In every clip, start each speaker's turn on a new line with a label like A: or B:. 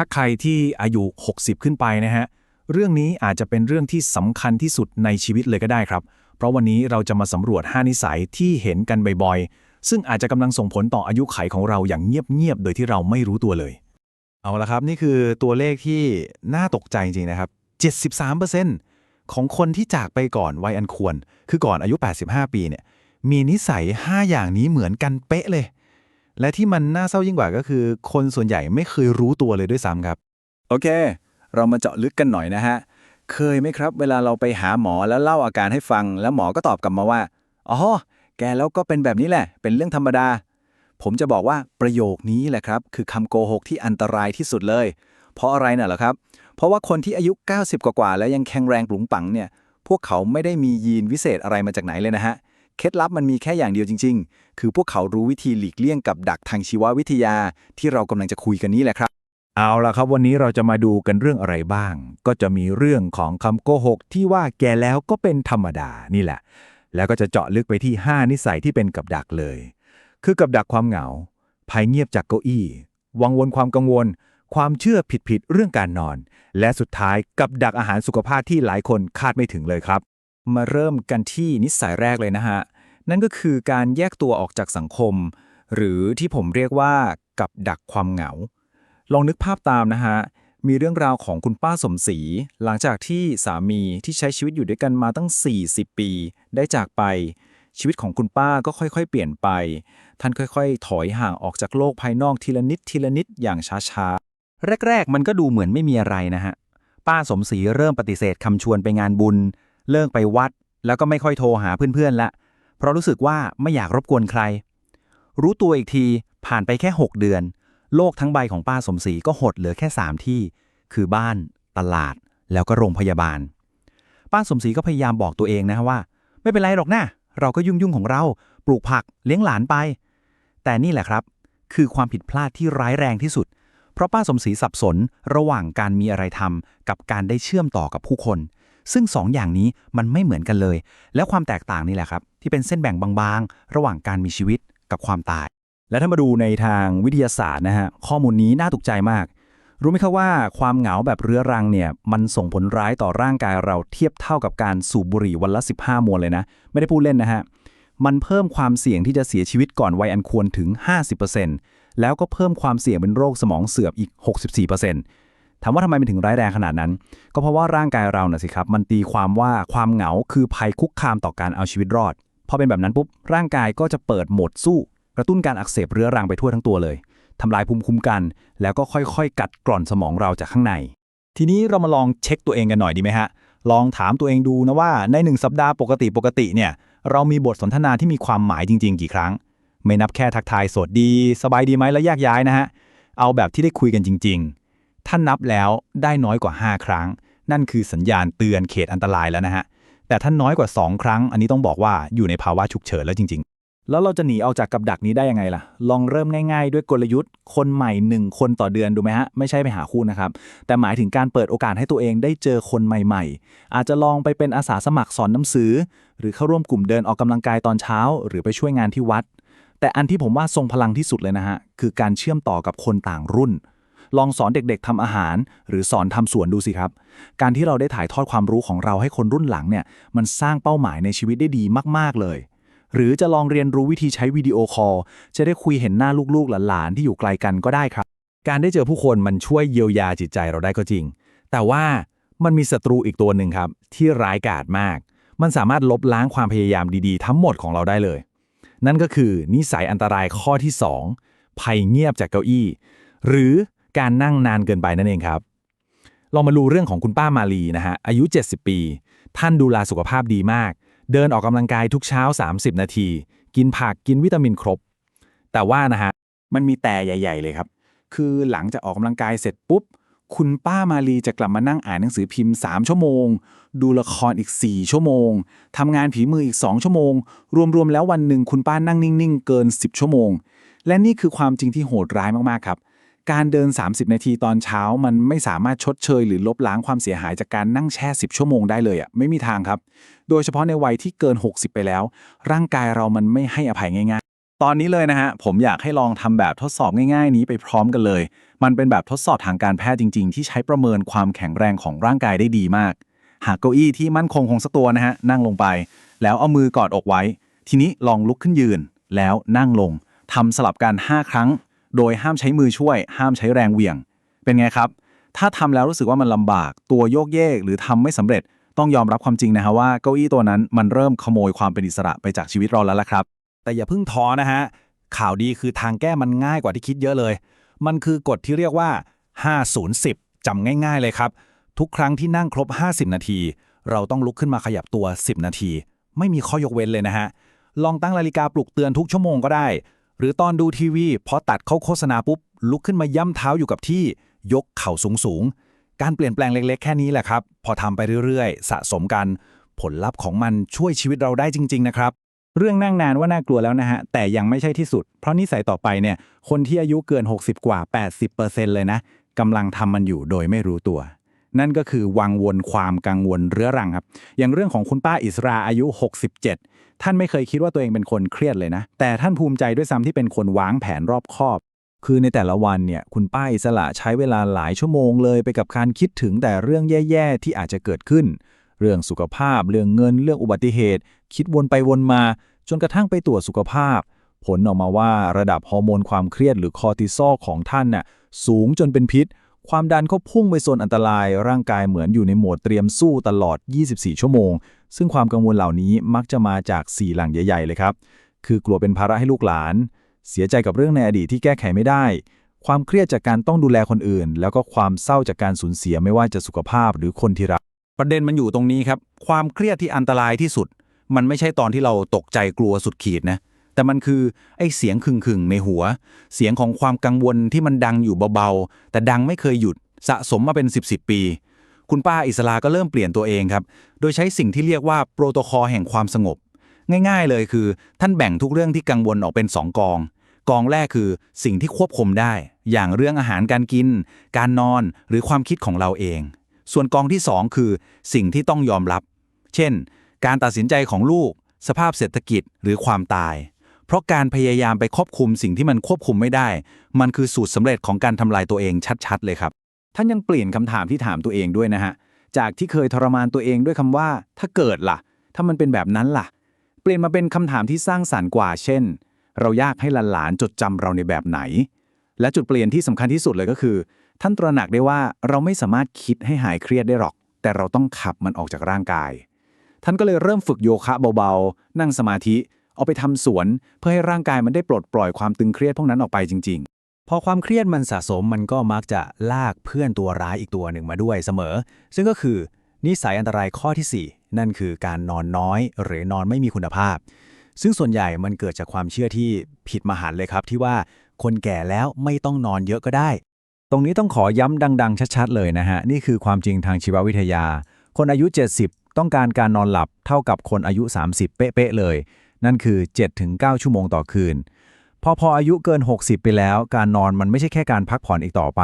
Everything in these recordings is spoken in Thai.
A: ถ้าใครที่อายุ 60 ขึ้นไปนะฮะ เรื่องนี้อาจจะเป็นเรื่องที่สำคัญที่สุดในชีวิตเลยก็ได้ครับ เพราะวันนี้เราจะมาสำรวจ 5 นิสัยที่เห็นกันบ่อยๆ ซึ่งอาจจะกำลังส่งผลต่ออายุไขของเราอย่างเงียบๆ โดยที่เราไม่รู้ตัวเลย
B: เอาละครับ นี่คือตัวเลขที่น่าตกใจจริงๆนะครับ 73%ของคนที่จากไปก่อนวัยอันควร คือก่อนอายุ 85 ปีเนี่ย มีนิสัย 5 อย่างนี้เหมือนกันเป๊ะเลย และที่มันน่าเศร้ายิ่งกว่าก็คือ คนส่วนใหญ่ไม่เคยรู้ตัวเลยด้วยซ้ำครับ
C: โอเค เรามาเจาะลึกกันหน่อยนะฮะ เคยไหมครับ เวลาเราไปหาหมอแล้วเล่าอาการให้ฟัง แล้วหมอก็ตอบกลับมาว่า อ๋อ แกแล้วก็เป็นแบบนี้แหละ เป็นเรื่องธรรมดา ผมจะบอกว่าประโยคนี้แหละครับ คือคำโกหกที่อันตรายที่สุดเลย เพราะอะไรน่ะเหรอครับ เพราะว่าคนที่อายุ 90 กว่าๆแล้วยังแข็งแรงปลุงปังเนี่ย พวกเขาไม่ได้มียีนวิเศษอะไรมาจากไหนเลยนะฮะเเคล็ดลับมันมีแค่อย่างเดียวจริง ๆ คือพวกเขารู้วิธีหลีกเลี่ยงกับดักทางชีววิทยาที่เรากำลังจะคุยกันนี้แหละครับ
A: เอาละครับ วันนี้เราจะมาดูกันเรื่องอะไรบ้าง ก็จะมีเรื่องของคำโกหกที่ว่าแกแล้วก็เป็นธรรมดานี่แหละ แล้วก็จะเจาะลึกไปที่ 5 นิสัยที่เป็นกับดักเลย คือกับดักความเหงา ภัยเงียบจากเก้าอี้ วังวนความกังวล ความเชื่อผิดๆเรื่องการนอน และสุดท้ายกับดักอาหารสุขภาพที่หลายคนคาดไม่ถึงเลยครับ
D: มาเริ่มกันที่นิสัยแรกเลยนะฮะ นั่นก็คือการแยกตัวออกจากสังคม หรือที่ผมเรียกว่ากับดักความเหงา ลองนึกภาพตามนะฮะ มีเรื่องราวของคุณป้าสมศรี หลังจากที่สามีที่ใช้ชีวิตอยู่ด้วยกันมาตั้ง 40 ปี ได้จากไป ชีวิตของคุณป้าก็ค่อยๆ เปลี่ยนไป ท่านค่อยๆ ถอยห่างออกจากโลกภายนอกทีละนิดทีละนิดอย่างช้าๆ แรก ๆ มันก็ดูเหมือนไม่มีอะไรนะฮะ ป้าสมศรีเริ่มปฏิเสธคำชวนไปงานบุญ เลิกไปวัด แล้วก็ไม่ค่อยโทรหาเพื่อนๆละ เพราะรู้สึกว่าไม่อยากรบกวนใคร รู้ตัวอีกทีผ่านไปแค่ 6 เดือน โลกทั้งใบของป้าสมศรีก็หดเหลือแค่ 3 ที่ คือบ้าน ตลาด แล้วก็โรงพยาบาล ป้าสมศรีก็พยายามบอกตัวเองนะว่า ไม่เป็นไรหรอกนะเราก็ยุ่งยุ่งๆของเรา ปลูกผักเลี้ยงหลานไป แต่นี่แหละครับ คือความผิดพลาดที่ร้ายแรงที่สุด เพราะป้าสมศรีสับสนระหว่างการมีอะไรทำกับการได้เชื่อมต่อกับผู้คน ซึ่งสองอย่างนี้มันไม่เหมือนกันเลย แล้วความแตกต่างนี่แหละครับ ที่เป็นเส้นแบ่งบางๆ ระหว่างการมีชีวิตกับความตาย และถ้ามาดูในทางวิทยาศาสตร์นะฮะข้อมูลนี้น่าตกใจมาก รู้ไหมครับว่าความเหงาแบบเรื้อรังเนี่ยมันส่งผลร้ายต่อร่างกายเราเทียบเท่ากับการสูบบุหรี่วันละ 15 มวนเลยนะ ไม่ได้พูดเล่นนะฮะมันเพิ่มความเสี่ยงที่จะเสียชีวิตก่อนวัยอันควรถึง 50%แล้วก็เพิ่มความเสี่ยงเป็นโรคสมองเสื่อมอีก 64% ถามว่าทำไมมันถึงร้ายแรงขนาดนั้น ก็เพราะว่าร่างกายเราน่ะสิครับ มันตีความว่าความเหงาคือภัยคุกคามต่อการเอาชีวิตรอด พอเป็นแบบนั้นปุ๊บ ร่างกายก็จะเปิดโหมดสู้ กระตุ้นการอักเสบเรื้อรังไปทั่วทั้งตัวเลย ทำลายภูมิคุ้มกัน แล้วก็ค่อยๆ กัดกร่อนสมองเราจากข้างใน ทีนี้เรามาลองเช็คตัวเองกันหน่อยดีไหมฮะ ลองถามตัวเองดูนะว่าในหนึ่งสัปดาห์ปกติปกติเนี่ย เรามีบทสนทนาที่มีความหมายจริง ๆ กี่ครั้ง ไม่นับแค่ทักทายสวัสดี สบายดีไหมแล้วแยกย้ายนะฮะ เอาแบบที่ได้คุยกันจริง ๆ ถ้านับแล้วได้น้อยกว่า 5 ครั้ง นั่นคือสัญญาณเตือนเขตอันตรายแล้วนะฮะ แต่ถ้าน้อยกว่า 2 ครั้ง อันนี้ต้องบอกว่าอยู่ในภาวะฉุกเฉินแล้วจริง ๆ แล้วเราจะหนีออกจากกับดักนี้ได้ยังไงล่ะ ลองเริ่มง่ายๆ ด้วยกลยุทธ์ คนใหม่ 1 คนต่อเดือนดูไหมฮะ ไม่ใช่ไปหาคู่นะครับ แต่หมายถึงการเปิดโอกาสให้ตัวเองได้เจอคนใหม่ๆ อาจจะลองไปเป็นอาสาสมัครสอนหนังสือ หรือเข้าร่วมกลุ่มเดินออกกำลังกายตอนเช้า หรือไปช่วยงานที่วัด แต่อันที่ผมว่าทรงพลังที่สุดเลยนะฮะคือการเชื่อมต่อกับคนต่างรุ่น ลองสอนเด็กๆทำอาหาร หรือสอนทำสวนดูสิครับ การที่เราได้ถ่ายทอดความรู้ของเราให้คนรุ่นหลังเนี่ยมันสร้างเป้าหมายในชีวิตได้ดีมากๆเลย หรือจะลองเรียนรู้วิธีใช้วิดีโอคอลจะได้คุยเห็นหน้าลูกๆหลานๆที่อยู่ไกลกันก็ได้ครับ การได้เจอผู้คนมันช่วยเยียวยาจิตใจเราได้ก็จริง แต่ว่ามันมีศัตรูอีกตัวหนึ่งครับ ที่ร้ายกาจมาก มันสามารถลบล้างความพยายามดีๆ ทั้งหมดของเราได้เลย นั่นก็คือนิสัยอันตรายข้อที่ 2 ภัยเงียบจากเก้าอี้ หรือ การนั่งนานเกินไปนั่นเองครับลองมาดูเรื่องของคุณป้ามาลีนะฮะอายุ 70 ปี ท่านดูแลสุขภาพดีมาก เดินออกกำลังกายทุกเช้า 30 นาที กินผักกินวิตามินครบ แต่ว่านะฮะมันมีแต่ใหญ่ ๆ เลยครับ คือหลังจากออกกำลังกายเสร็จปุ๊บ คุณป้ามาลีจะกลับมานั่งอ่านหนังสือพิมพ์ 3 ชั่วโมง ดูละครอีก 4 ชั่วโมงทำงานผีมืออีก 2 ชั่วโมง รวมๆแล้ววันหนึ่งคุณป้านั่งนิ่งๆ เกิน 10 ชั่วโมง และนี่คือความจริงที่โหดร้ายมากๆครับ การเดิน 30 นาทีตอนเช้ามันไม่สามารถชดเชย หรือลบล้างความเสียหายจากการนั่งแช่ 10 ชั่วโมงได้เลยอะไม่มีทางครับ โดยเฉพาะในวัยที่เกิน 60 ไปแล้ว ร่างกายเรามันไม่ให้อภัยง่าย ๆ
C: ตอนนี้เลยนะฮะ ผมอยากให้ลองทำแบบทดสอบง่าย ๆ นี้ไปพร้อมกันเลย มันเป็นแบบทดสอบทางการแพทย์จริง ๆ ที่ใช้ประเมินความแข็งแรงของร่างกายได้ดีมาก หากเก้าอี้ที่มั่นคงของสักตัวนะฮะนั่งลงไป แล้วเอามือกอดอกไว้ ทีนี้ลองลุกขึ้นยืน แล้วนั่งลงทำสลับกัน 5 ครั้ง โดยห้ามใช้มือช่วย ห้ามใช้แรงเหวี่ยง เป็นไงครับ ถ้าทำแล้วรู้สึกว่ามันลำบาก ตัวโยกเยกหรือทำไม่สำเร็จ ต้องยอมรับความจริงนะฮะว่าเก้าอี้ตัวนั้นมันเริ่มขโมยความเป็นอิสระไปจากชีวิตเราแล้วล่ะครับ
B: แต่อย่าเพิ่งท้อนะฮะ ข่าวดีคือทางแก้มันง่ายกว่าที่คิดเยอะเลย มันคือกฎที่เรียกว่า 50-10จำง่าย ๆเลยครับ ทุกครั้งที่นั่งครบ 50 นาที เราต้องลุกขึ้นมาขยับตัว 10 นาที ไม่มีข้อยกเว้นเลยนะฮะ ลองตั้งนาฬิกาปลุกเตือนทุกชั่วโมงก็ได้ หรือตอนดูทีวีพอตัดเข้าโฆษณาปุ๊บ ลุกขึ้นมาย่ำเท้าอยู่กับที่ยกเข่าสูงๆ การเปลี่ยนแปลงเล็กๆ แค่นี้แหละครับ พอทำไปเรื่อยๆ สะสมกัน ผลลัพธ์ของมันช่วยชีวิตเราได้จริง ๆ นะครับ
D: เรื่องนั่งนานว่าน่ากลัวแล้วนะฮะ แต่ยังไม่ใช่ที่สุด เพราะนิสัยต่อไปเนี่ย คนที่อายุเกิน 60 กว่า 80%เลยนะกำลังทำมันอยู่โดยไม่รู้ตัวนั่นก็คือวังวนความกังวลเรื้อรังครับ อย่างเรื่องของคุณป้าอิสราอายุ 67 ท่านไม่เคยคิดว่าตัวเองเป็นคนเครียดเลยนะ แต่ท่านภูมิใจด้วยซ้ำที่เป็นคนวางแผนรอบคอบ คือในแต่ละวันเนี่ยคุณป้าอิสระใช้เวลาหลายชั่วโมงเลยไปกับการคิดถึงแต่เรื่องแย่ๆที่อาจจะเกิดขึ้น เรื่องสุขภาพ เรื่องเงิน เรื่องอุบัติเหตุ คิดวนไปวนมา จนกระทั่งไปตรวจสุขภาพ ผลออกมาว่าระดับฮอร์โมนความเครียดหรือคอร์ติซอลของท่านน่ะสูงจนเป็นพิษ ความดันก็พุ่งไปโซนอันตราย ร่างกายเหมือนอยู่ในโหมดเตรียมสู้ตลอด 24 ชั่วโมง ซึ่งความกังวลเหล่านี้มักจะมาจาก 4 หลังใหญ่ๆ เลยครับ คือกลัวเป็นภาระให้ลูกหลาน เสียใจกับเรื่องในอดีตที่แก้ไขไม่ได้ ความเครียดจากการต้องดูแลคนอื่น แล้วก็ความเศร้าจากการสูญเสียไม่ว่าจะสุขภาพหรือคนที่รัก
C: ประเด็นมันอยู่ตรงนี้ครับ ความเครียดที่อันตรายที่สุด มันไม่ใช่ตอนที่เราตกใจกลัวสุดขีดนะ แต่มันคือไอ้เสียงขึงๆในหัว เสียงของความกังวลที่มันดังอยู่เบาๆ แต่ดังไม่เคยหยุดสะสมมาเป็น 10บสปี คุณป้าอิสลาก็เริ่มเปลี่ยนตัวเองครับ โดยใช้สิ่งที่เรียกว่าโปรโตคอลแห่งความสงบ ง่ายๆเลยคือ ท่านแบ่งทุกเรื่องที่กังวลออกเป็น 2 กอง กองแรกคือสิ่งที่ควบคุมได้ อย่างเรื่องอาหารการกิน การนอนหรือความคิดของเราเอง ส่วนกองที่ 2 คือ สิ่งที่ต้องยอมรับ เช่น การตัดสินใจของลูก สภาพเศรษฐกิจหรือความตาย เพราะการพยายามไปควบคุมสิ่งที่มันควบคุมไม่ได้ มันคือสูตรสำเร็จของการทำลายตัวเองชัดๆ เลยครับ ท่านยังเปลี่ยนคำถามที่ถามตัวเองด้วยนะฮะ จากที่เคยทรมานตัวเองด้วยคำว่า ถ้าเกิดล่ะ ถ้ามันเป็นแบบนั้นล่ะ เปลี่ยนมาเป็นคำถามที่สร้างสารรค์กว่า เช่น เราอยากให้หลานๆจดจำเราในแบบไหน และจุดเปลี่ยนที่สำคัญที่สุดเลยก็คือ ท่านตระหนักได้ว่าเราไม่สามารถคิดให้หายเครียดได้หรอก แต่เราต้องขับมันออกจากร่างกาย ท่านก็เลยเริ่มฝึกโยคะเบาๆ นั่งสมาธิ เอาไปทำสวน เพื่อให้ร่างกายมันได้ปลดปล่อยความตึงเครียดพวกนั้นออกไปจริง ๆ
B: พอความเครียดมันสะสมมันก็มักจะลากเพื่อนตัวร้ายอีกตัวหนึ่งมาด้วยเสมอ ซึ่งก็คือนิสัยอันตรายข้อที่ 4 นั่นคือการนอนน้อยหรือนอนไม่มีคุณภาพ ซึ่งส่วนใหญ่มันเกิดจากความเชื่อที่ผิดมหันเลยครับ ที่ว่าคนแก่แล้วไม่ต้องนอนเยอะก็ได้
D: ตรงนี้ต้องขอย้ำดัง ๆ ชัด ๆ เลยนะฮะ นี่คือความจริงทางชีววิทยา คนอายุ 70 ต้องการการนอนหลับเท่ากับคนอายุ 30 เป๊ะๆเลย นั่นคือ 7-9 ชั่วโมงต่อคืน พอพออายุเกิน 60 ไปแล้ว การนอนมันไม่ใช่แค่การพักผ่อนอีกต่อไป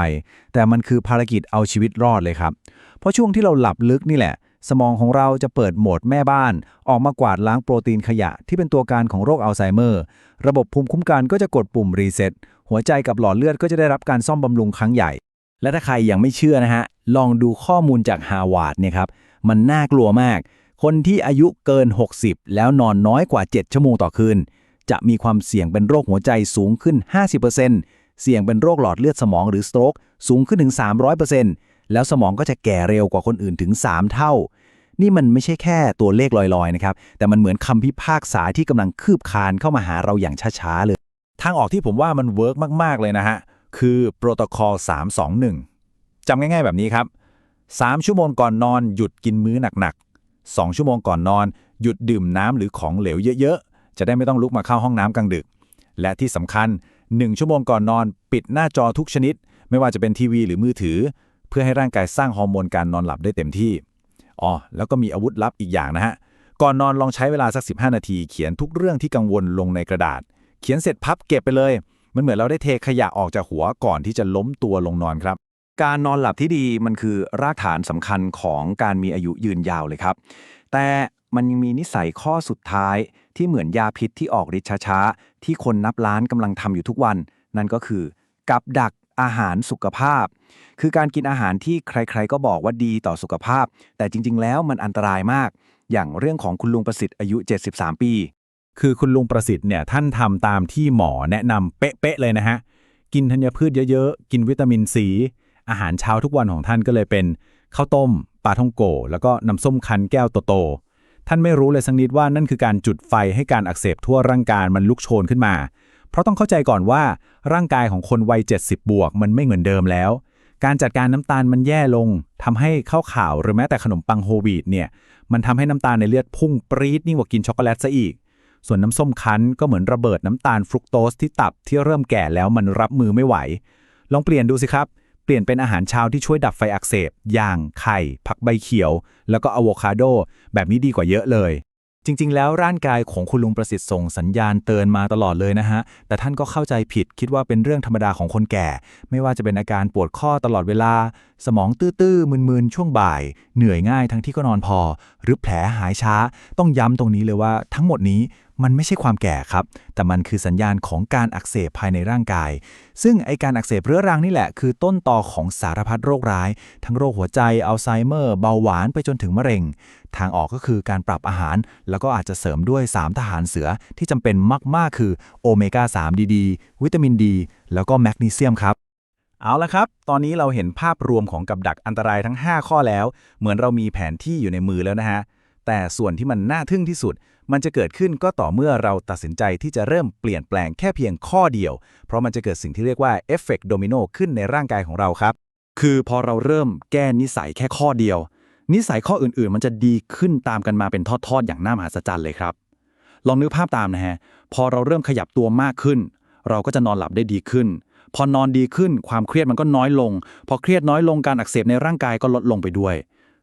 D: แต่มันคือภารกิจเอาชีวิตรอดเลยครับ เพราะช่วงที่เราหลับลึกนี่แหละ สมองของเราจะเปิดโหมดแม่บ้าน ออกมากวาดล้างโปรตีนขยะ ที่เป็นตัวการของโรคอัลไซเมอร์ ระบบภูมิคุ้มกันก็จะกดปุ่มรีเซ็ตหัวใจกับหลอดเลือดก็จะได้รับการซ่อมบำรุงครั้งใหญ่ และถ้าใครยังไม่เชื่อนะฮะลองดูข้อมูลจากฮาวาดเนี่ยครับมันน่ากลัวมาก คนที่อายุเกิน 60 แล้วนอนน้อยกว่า 7 ชั่วโมงต่อคืน จะมีความเสี่ยงเป็นโรคหัวใจสูงขึ้น 50%เสี่ยงเป็นโรคหลอดเลือดสมองหรือสโตรกสูงขึ้นถึง 300%แล้วสมองก็จะแก่เร็วกว่าคนอื่นถึง 3 เท่า นี่มันไม่ใช่แค่ตัวเลขลอยๆนะครับ แต่มันเหมือนคำพิพากษาที่กำลังคืบคานเข้ามาหาเราอย่างช้าๆเลย
B: ทางออกที่ผมว่ามันเวิร์กมากๆเลยนะฮะ คือโปรโตคอล 321จำง่าย ๆ แบบนี้ครับ 3 ชั่วโมงก่อนนอนหยุดกินมื้อหนักๆ 2 ชั่วโมงก่อนนอน หยุดดื่มน้ำหรือของเหลวเยอะๆ จะได้ไม่ต้องลุกมาเข้าห้องน้ำกลางดึก และที่สำคัญ 1 ชั่วโมงก่อนนอน ปิดหน้าจอทุกชนิด ไม่ว่าจะเป็นทีวีหรือมือถือ เพื่อให้ร่างกายสร้างฮอร์โมนการนอนหลับได้เต็มที่อ๋อแล้วก็มีอาวุธลับอีกอย่างนะฮะก่อนนอนลองใช้เวลาสัก 15 นาที เขียนทุกเรื่องที่กังวลลงในกระดาษ เขียนเสร็จพับเก็บไปเลย มันเหมือนเราได้เทขยะออกจากหัวก่อนที่จะล้มตัวลงนอนครับ
D: การนอนหลับที่ดีมันคือรากฐานสำคัญของการมีอายุยืนยาวเลยครับ แต่
E: มันยังมีนิสัยข้อสุดท้ายที่เหมือนยาพิษที่ออกฤทธิ์ช้าๆ ที่คนนับล้านกำลังทำอยู่ทุกวัน นั่นก็คือ กับดักอาหารสุขภาพ คือการกินอาหารที่ใครๆ ก็บอกว่าดีต่อสุขภาพ แต่จริง ๆ แล้วมันอันตรายมาก อย่างเรื่องของคุณลุงประสิทธิ์อายุ 73 ปี
D: คือคุณลุงประสิทธิ์เนี่ยท่านทำตามที่หมอแนะนำเป๊ะๆเลยนะฮะ กินธัญพืชเยอะๆ กินวิตามินซี อาหารเช้าทุกวันของท่านก็เลยเป็นข้าวต้มปลาท่องโก แล้วก็น้ำส้มคั้นแก้วโตๆท่านไม่รู้เลยสักนิดว่านั่นคือการจุดไฟให้การอักเสบทั่วร่างกายมันลุกโชนขึ้นมา เพราะต้องเข้าใจก่อนว่าร่างกายของคนวัย 70 บวก มันไม่เหมือนเดิมแล้ว การจัดการน้ำตาลมันแย่ลงทำให้ข้าวขาวหรือแม้แต่ขนมปังโฮวีตเนี่ยมันทำให้น้ำตาลในเลือดพุ่งปรี๊ดยิ่งกว่ากินช็อกโกแลตซะอีกส่วนน้ำส้มคั้นก็เหมือนระเบิดน้ำตาลฟรุกโตสที่ตับที่เริ่มแก่แล้วมันรับมือไม่ไหว ลองเปลี่ยนดูสิครับ เปลี่ยนเป็นอาหารเช้าที่ช่วยดับไฟอักเสบ อย่าง ไข่ ผักใบเขียว แล้วก็อะโวคาโด แบบนี้ดีกว่าเยอะเลย จริง ๆ แล้วร่างกายของคุณลุงประสิทธิ์ส่งสัญญาณเตือนมาตลอดเลยนะฮะ แต่ท่านก็เข้าใจผิดคิดว่าเป็นเรื่องธรรมดาของคนแก่ ไม่ว่าจะเป็นอาการปวดข้อตลอดเวลา สมองตื้อๆมึนๆช่วงบ่าย เหนื่อยง่ายทั้งที่ก็นอนพอ หรือแผลหายช้า ต้องย้ำตรงนี้เลยว่าทั้งหมดนี้ มันไม่ใช่ความแก่ครับ แต่มันคือสัญญาณของการอักเสบภายในร่างกาย ซึ่งไอการอักเสบเรื้อรังนี่แหละคือต้นตอของสารพัดโรคร้าย ทั้งโรคหัวใจ อัลไซเมอร์ เบาหวานไปจนถึงมะเร็ง ทางออกก็คือการปรับอาหาร แล้วก็อาจจะเสริมด้วย 3 ทหารเสือที่จำเป็นมาก ๆ คือโอเมก้า3ดีดีวิตามินดี แล้วก็แมกนีเซียมครับเอาละครับ ตอนนี้เราเห็นภาพรวมของกับดักอันตรายทั้ง 5 ข้อแล้ว เหมือนเรามีแผนที่อยู่ในมือแล้วนะฮะ แต่ส่วนที่มันน่าทึ่งที่สุด มันจะเกิดขึ้นก็ต่อเมื่อเราตัดสินใจที่จะเริ่มเปลี่ยนแปลงแค่เพียงข้อเดียว เพราะมันจะเกิดสิ่งที่เรียกว่าเอฟเฟกต์โดมิโนขึ้นในร่างกายของเราครับ
F: คือพอเราเริ่มแก้นิสัยแค่ข้อเดียว นิสัยข้ออื่นๆ มันจะดีขึ้นตามกันมาเป็นทอดๆ อย่างน่ามหัศจรรย์เลยครับ ลองนึกภาพตามนะฮะ พอเราเริ่มขยับตัวมากขึ้น เราก็จะนอนหลับได้ดีขึ้น พอนอนดีขึ้น ความเครียดมันก็น้อยลง พอเครียดน้อยลงการอักเสบในร่างกายก็ลดลงไปด้วย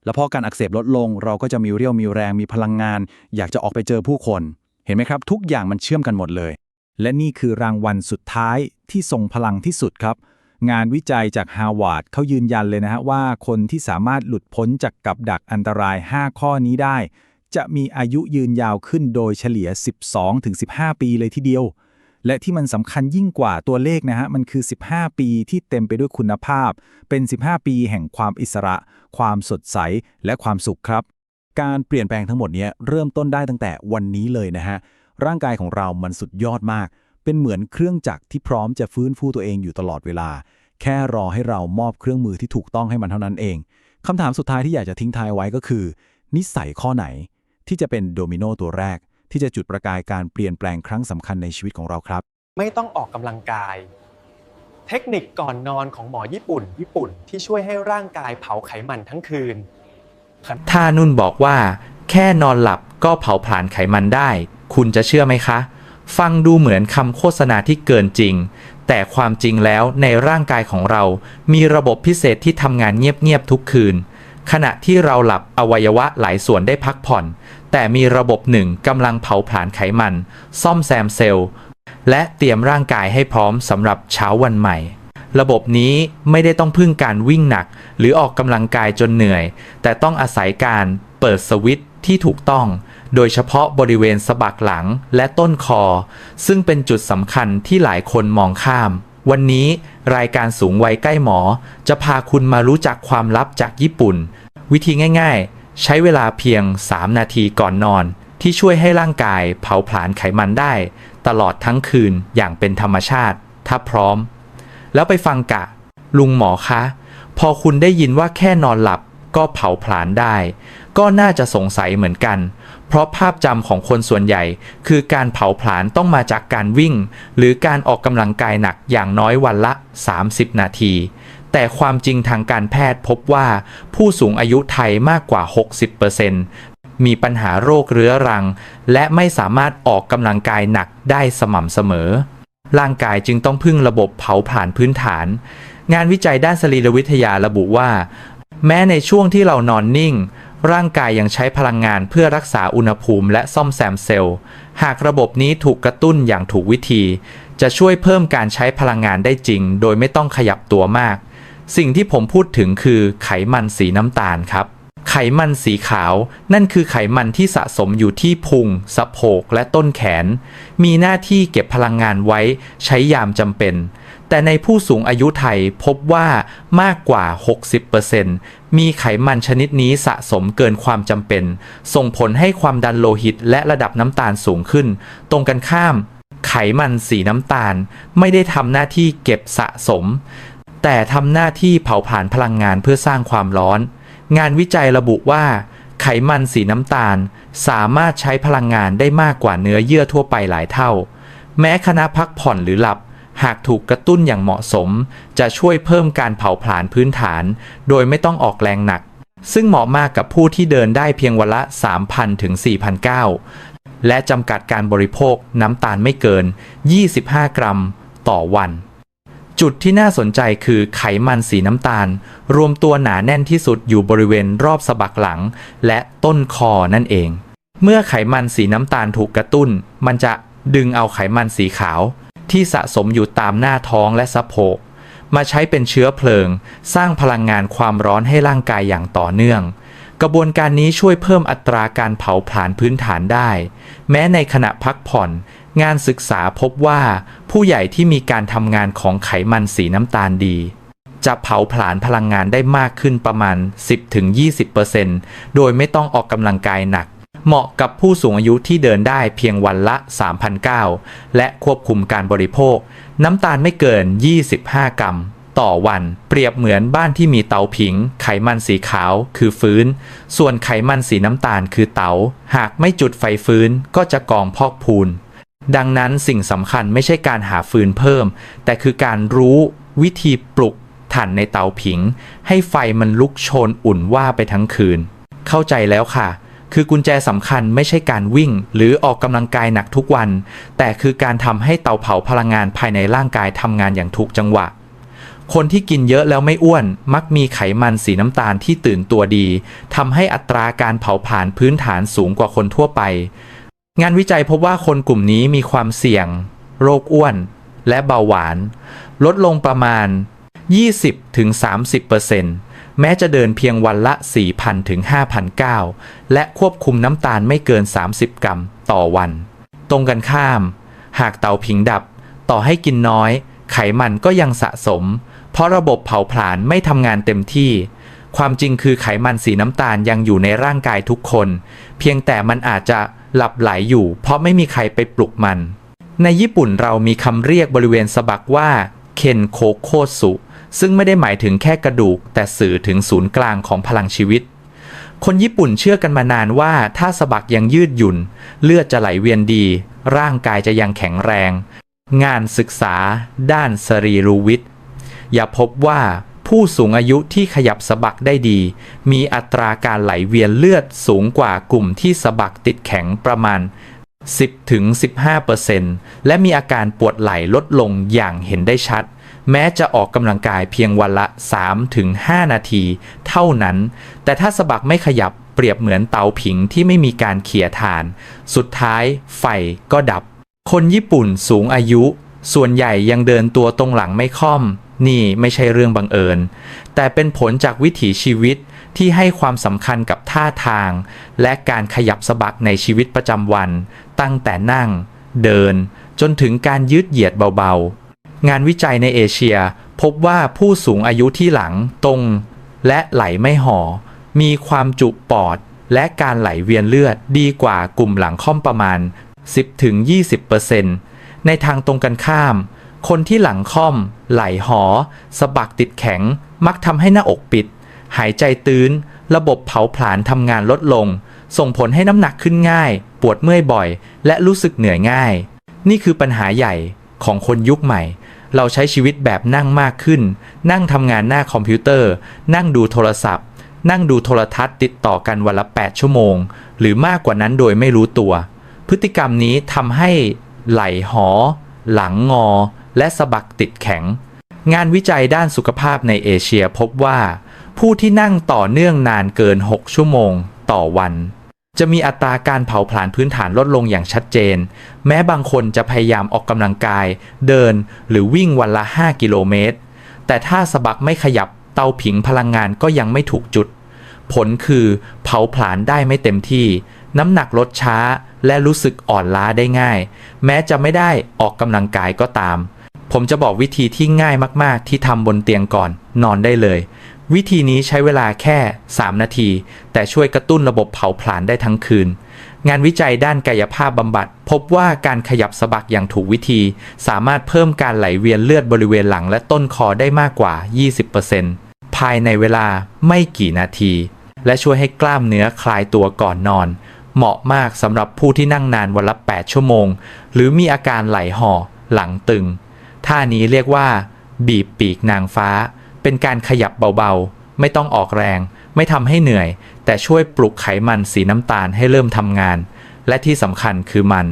F: แล้วพอการอักเสบลดลง เราก็จะมีเรี่ยวมีแรงมีพลังงาน อยากจะออกไปเจอผู้คน เห็นไหมครับ ทุกอย่างมันเชื่อมกันหมดเลย
D: และนี่คือรางวัลสุดท้ายที่ทรงพลังที่สุดครับ งานวิจัยจากฮาวาดเขายืนยันเลยนะฮะว่าคนที่สามารถหลุดพ้นจากกับดักอันตราย 5 ข้อนี้ได้ จะมีอายุยืนยาวขึ้นโดยเฉลี่ย 12-15 ปีเลยทีเดียว และที่มันสำคัญยิ่งกว่าตัวเลขนะฮะ มันคือ 15 ปีที่เต็มไปด้วยคุณภาพ เป็น 15 ปีแห่งความอิสระ ความสดใส และความสุขครับ
F: การเปลี่ยนแปลงทั้งหมดนี้เริ่มต้นได้ตั้งแต่วันนี้เลยนะฮะ ร่างกายของเรามันสุดยอดมาก เป็นเหมือนเครื่องจักรที่พร้อมจะฟื้นฟูตัวเองอยู่ตลอดเวลา แค่รอให้เรามอบเครื่องมือที่ถูกต้องให้มันเท่านั้นเองคำถามสุดท้ายที่อยากจะทิ้งท้ายไว้ก็คือ นิสัยข้อไหนที่จะเป็นโดมิโนตัวแรก ที่จะจุดประกายการเปลี่ยนแปลงครั้งสำคัญในชีวิตของเราครับ
G: ไม่ต้องออกกำลังกาย เทคนิคก่อนนอนของหมอญี่ปุ่น ญี่ปุ่นที่ช่วยให้ร่างกายเผาไขมันทั้งคืน
H: ถ้านุ่นบอกว่า แค่นอนหลับก็เผาผลาญไขมันได้ คุณจะเชื่อไหมคะ ฟังดูเหมือนคำโฆษณาที่เกินจริง แต่ความจริงแล้วในร่างกายของเรา มีระบบพิเศษที่ทำงานเงียบๆทุกคืน ขณะที่เราหลับอวัยวะหลายส่วนได้พักผ่อน แต่มีระบบหนึ่งกำลังเผาผลาญไขมัน ซ่อมแซมเซลล์ และเตรียมร่างกายให้พร้อมสำหรับเช้าวันใหม่ ระบบนี้ไม่ได้ต้องพึ่งการวิ่งหนัก หรือออกกำลังกายจนเหนื่อย แต่ต้องอาศัยการเปิดสวิตช์ที่ถูกต้อง โดยเฉพาะบริเวณสะบักหลังและต้นคอ ซึ่งเป็นจุดสำคัญที่หลายคนมองข้าม วันนี้รายการสูงวัยใกล้หมอ จะพาคุณมารู้จักความลับจากญี่ปุ่น วิธีง่าย ๆ ใช้เวลาเพียง 3 นาทีก่อนนอน ที่ช่วยให้ร่างกายเผาผลาญไขมันได้ ตลอดทั้งคืนอย่างเป็นธรรมชาติ ถ้าพร้อม แล้วไปฟังกะ ลุงหมอคะ พอคุณได้ยินว่าแค่นอนหลับก็เผาผลาญได้ ก็น่าจะสงสัยเหมือนกัน เพราะภาพจำของคนส่วนใหญ่ คือการเผาผลาญต้องมาจากการวิ่ง หรือการออกกำลังกายหนักอย่างน้อยวันละ 30 นาที แต่ความจริงทางการแพทย์พบว่าผู้สูงอายุไทยมากกว่า 60%มีปัญหาโรคเรื้อรัง และไม่สามารถออกกำลังกายหนักได้สม่ำเสมอ ร่างกายจึงต้องพึ่งระบบเผาผลาญพื้นฐาน งานวิจัยด้านสรีรวิทยาระบุว่า แม้ในช่วงที่เรานอนนิ่ง ร่างกายยังใช้พลังงานเพื่อรักษาอุณหภูมิและซ่อมแซมเซลล์ หากระบบนี้ถูกกระตุ้นอย่างถูกวิธี จะช่วยเพิ่มการใช้พลังงานได้จริง โดยไม่ต้องขยับตัวมาก สิ่งที่ผมพูดถึงคือไขมันสีน้ำตาลครับ ไขมันสีขาว นั่นคือไขมันที่สะสมอยู่ที่พุงสะโพกและต้นแขน มีหน้าที่เก็บพลังงานไว้ใช้ยามจำเป็น แต่ในผู้สูงอายุไทยพบว่ามากกว่า 60%มีไขมันชนิดนี้สะสมเกินความจำเป็น ส่งผลให้ความดันโลหิตและระดับน้ำตาลสูงขึ้น ตรงกันข้ามไขมันสีน้ำตาลไม่ได้ทำหน้าที่เก็บสะสม แต่ทำหน้าที่เผาผลาญพลังงานเพื่อสร้างความร้อน งานวิจัยระบุว่า ไขมันสีน้ำตาล สามารถใช้พลังงานได้มากกว่าเนื้อเยื่อทั่วไปหลายเท่า แม้คณะพักผ่อนหรือหลับ หากถูกกระตุ้นอย่างเหมาะสม จะช่วยเพิ่มการเผาผลาญพื้นฐาน โดยไม่ต้องออกแรงหนัก ซึ่งเหมาะมากกับผู้ที่เดินได้เพียงวันละ 3,000 ถึง 4,900 และจำกัดการบริโภคน้ำตาลไม่เกิน 25 กรัม ต่อวัน จุดที่น่าสนใจคือไขมันสีน้ำตาล รวมตัวหนาแน่นที่สุดอยู่บริเวณรอบสะบักหลัง และต้นคอนั่นเอง เมื่อไขมันสีน้ำตาลถูกกระตุ้น มันจะดึงเอาไขมันสีขาว ที่สะสมอยู่ตามหน้าท้องและสะโพกมาใช้เป็นเชื้อเพลิง สร้างพลังงานความร้อนให้ร่างกายอย่างต่อเนื่อง กระบวนการนี้ช่วยเพิ่มอัตราการเผาผลาญพื้นฐานได้ แม้ในขณะพักผ่อน งานศึกษาพบว่าผู้ใหญ่ที่มีการทำงานของไขมันสีน้ำตาลดี จะเผาผลาญพลังงานได้มากขึ้นประมาณ 10-20%โดยไม่ต้องออกกำลังกายหนัก เหมาะกับผู้สูงอายุที่เดินได้เพียงวันละ 3,009และควบคุมการบริโภค น้ำตาลไม่เกิน 25 กรัม ต่อวัน เปรียบเหมือนบ้านที่มีเตาผิง ไขมันสีขาวคือฟื้น ส่วนไขมันสีน้ำตาลคือเตา หากไม่จุดไฟฟื้นก็จะกองพอกพูน ดังนั้นสิ่งสำคัญไม่ใช่การหาฟืนเพิ่ม แต่คือการรู้วิธีปลุกถ่านในเตาผิง ให้ไฟมันลุกโชนอุ่นว่าไปทั้งคืน เข้าใจแล้วค่ะ คือกุญแจสำคัญไม่ใช่การวิ่ง หรือออกกำลังกายหนักทุกวัน แต่คือการทำให้เตาเผาพลังงานภายในร่างกายทำงานอย่างถูกจังหวะ คนที่กินเยอะแล้วไม่อ้วน มักมีไขมันสีน้ำตาลที่ตื่นตัวดีทำให้อัตราการเผาผลาญพื้นฐานสูงกว่าคนทั่วไป งานวิจัยพบว่าคนกลุ่มนี้มีความเสี่ยง โรคอ้วน และเบาหวาน ลดลงประมาณ 20-30%แม้จะเดินเพียงวันละ 4,000ถึง5,009และควบคุมน้ำตาลไม่เกิน 30 กรัมต่อวัน ตรงกันข้าม หากเตาผิงดับ ต่อให้กินน้อย ไขมันก็ยังสะสม เพราะระบบเผาผลาญไม่ทำงานเต็มที่ความจริงคือไขมันสีน้ำตาลยังอยู่ในร่างกายทุกคน เพียงแต่มันอาจจะ หลับไหลอยู่ เพราะไม่มีใครไปปลุกมัน ในญี่ปุ่นเรามีคำเรียกบริเวณสะบักว่า เคนโคโคสุ ซึ่งไม่ได้หมายถึงแค่กระดูก แต่สื่อถึงศูนย์กลางของพลังชีวิต คนญี่ปุ่นเชื่อกันมานานว่าถ้าสะบักยังยืดหยุ่น เลือดจะไหลเวียนดี ร่างกายจะยังแข็งแรง งานศึกษา ด้านสรีรูวิทย์อย่าพบว่า ผู้สูงอายุที่ขยับสะบักได้ดี มีอัตราการไหลเวียนเลือดสูงกว่ากลุ่มที่สะบักติดแข็งประมาณ 10-15%และมีอาการปวดไหล่ลดลงอย่างเห็นได้ชัด แม้จะออกกำลังกายเพียงวันละ 3-5 นาที เท่านั้น แต่ถ้าสะบักไม่ขยับเปรียบเหมือนเตาผิงที่ไม่มีการเขี่ยทาน สุดท้ายไฟก็ดับ คนญี่ปุ่นสูงอายุ ส่วนใหญ่ยังเดินตัวตรงหลังไม่ค่อม นี่ไม่ใช่เรื่องบังเอิญ แต่เป็นผลจากวิถีชีวิตที่ให้ความสำคัญกับท่าทาง และการขยับสะบักในชีวิตประจำวัน ตั้งแต่นั่ง เดิน จนถึงการยืดเหยียดเบาๆ งานวิจัยในเอเชีย พบว่าผู้สูงอายุที่หลังตรง และไหลไม่ห่อ มีความจุปอด และการไหลเวียนเลือดดีกว่ากลุ่มหลังค่อมประมาณ 10-20%ในทางตรงกันข้าม คนที่หลังค่อม ไหลหอ สะบักติดแข็ง มักทำให้หน้าอกปิด หายใจตื้น ระบบเผาผลาญทำงานลดลง ส่งผลให้น้ำหนักขึ้นง่าย ปวดเมื่อยบ่อย และรู้สึกเหนื่อยง่าย นี่คือปัญหาใหญ่ของคนยุคใหม่ เราใช้ชีวิตแบบนั่งมากขึ้น นั่งทำงานหน้าคอมพิวเตอร์ นั่งดูโทรศัพท์ นั่งดูโทรทัศน์ติดต่อกันวันละ 8 ชั่วโมง หรือมากกว่านั้นโดยไม่รู้ตัว พฤติกรรมนี้ทำให้ไหลหอ หลังงอ และสะบักติดแข็ง งานวิจัยด้านสุขภาพในเอเชียพบว่า ผู้ที่นั่งต่อเนื่องนานเกิน 6 ชั่วโมง ต่อวัน จะมีอัตราการเผาผลาญพื้นฐานลดลงอย่างชัดเจน แม้บางคนจะพยายามออกกำลังกาย เดินหรือวิ่งวันละ 5 กิโลเมตร แต่ถ้าสะบักไม่ขยับเตาผิงพลังงานก็ยังไม่ถูกจุดผผลคือเผาผลาญได้ไม่เต็มที่ น้ำหนักลดช้าและรู้สึกอ่อนล้าได้ง่าย แม้จะไม่ได้ออกกำลังกายก็ตาม ผมจะบอกวิธีที่ง่ายมาก ๆ ที่ทำบนเตียงก่อน นอนได้เลย วิธีนี้ใช้เวลาแค่ 3 นาที แต่ช่วยกระตุ้นระบบเผาผลาญได้ทั้งคืน งานวิจัยด้านกายภาพบำบัด พบว่าการขยับสะบักอย่างถูกวิธี สามารถเพิ่มการไหลเวียนเลือดบริเวณหลังและต้นคอได้มากกว่า 20%ภายในเวลาไม่กี่นาที และช่วยให้กล้ามเนื้อคลายตัวก่อนนอน เหมาะมากสำหรับผู้ที่นั่งนานวันละ 8 ชั่วโมง หรือมีอาการไหลห่อ หลังตึง ท่านี้เรียกว่า บีบปีกนางฟ้า เป็นการขยับเบาๆ ไม่ต้องออกแรง ไม่ทำให้เหนื่อย แต่ช่วยปลุกไขมันสีน้ำตาลให้เริ่มทำงาน และที่สำคัญคือมัน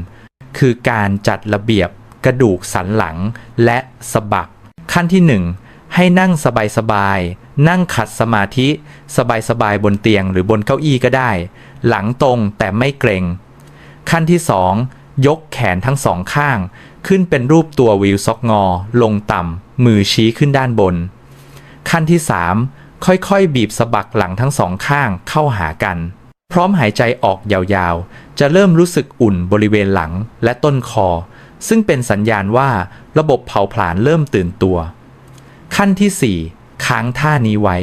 H: คือการจัดระเบียบ กระดูกสันหลัง และสะบัก ขั้นที่ 1 ให้นั่งสบายๆ นั่งขัดสมาธิ สบายๆ บนเตียงหรือบนเก้าอี้ก็ได้ หลังตรงแต่ไม่เกรงขั้นที่ 2 ยกแขนทั้งสองข้าง ขึ้นเป็นรูปตัววิวซอกงอ ลงต่ำ มือชี้ขึ้นด้านบน ขั้นที่ 3 ค่อยๆ บีบสะบักหลังทั้งสองข้างเข้าหากัน พร้อมหายใจออกยาวๆ จะเริ่มรู้สึกอุ่นบริเวณหลังและต้นคอ ซึ่งเป็นสัญญาณว่าระบบเผาผลาญเริ่มตื่นตัว ขั้นที่ 4 ค้างท่านี้ไว้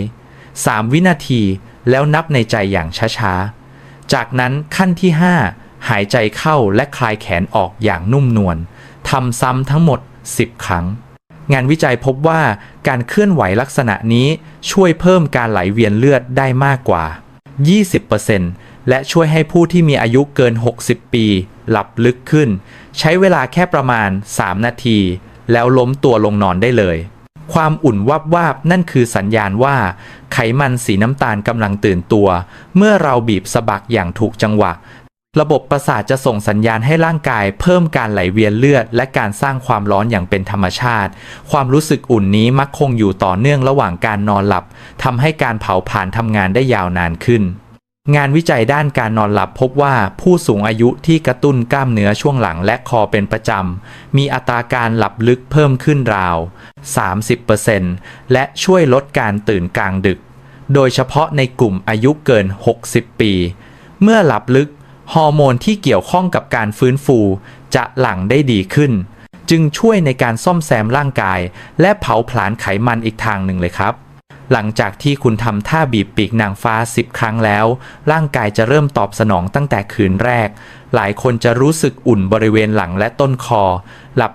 H: 3 วินาทีแล้วนับในใจอย่างช้าๆ จากนั้นขั้นที่ 5 หายใจเข้าและคลายแขนออกอย่างนุ่มนวล ทำซ้ำทั้งหมด 10 ครั้ง งานวิจัยพบว่าการเคลื่อนไหวลักษณะนี้ช่วยเพิ่มการไหลเวียนเลือดได้มากกว่า 20%และช่วยให้ผู้ที่มีอายุเกิน 60 ปี หลับลึกขึ้น ใช้เวลาแค่ประมาณ 3 นาที แล้วล้มตัวลงนอนได้เลย ความอุ่นวับวาบนั่นคือสัญญาณว่า ไขมันสีน้ำตาลกำลังตื่นตัว เมื่อเราบีบสะบักอย่างถูกจังหวะ ระบบประสาทจะส่งสัญญาณให้ร่างกาย เพิ่มการไหลเวียนเลือด และการสร้างความร้อนอย่างเป็นธรรมชาติ ความรู้สึกอุ่นนี้มักคงอยู่ต่อเนื่องระหว่างการนอนหลับทำให้การเผาผลาญทำงานได้ยาวนานขึ้นงานวิจัยด้านการนอนหลับพบว่าผู้สูงอายุที่กระตุ้นกล้ามเนื้อช่วงหลังและคอเป็นประจำ มีอัตราการหลับลึกเพิ่มขึ้นราว 30%และช่วยลดการตื่นกลางดึก โดยเฉพาะในกลุ่มอายุเกิน 60 ปี เมื่อหลับลึก ฮอร์โมนที่เกี่ยวข้องกับการฟื้นฟู จะหลั่งได้ดีขึ้น จึงช่วยในการซ่อมแซมร่างกาย และเผาผลาญไขมันอีกทางหนึ่งเลยครับ หลังจากที่คุณทำท่าบีบปีกนางฟ้า 10 ครั้งแล้ว ร่างกายจะเริ่มตอบสนองตั้งแต่คืนแรก หลายคนจะรู้สึกอุ่นบริเวณหลังและต้นคอ หลับ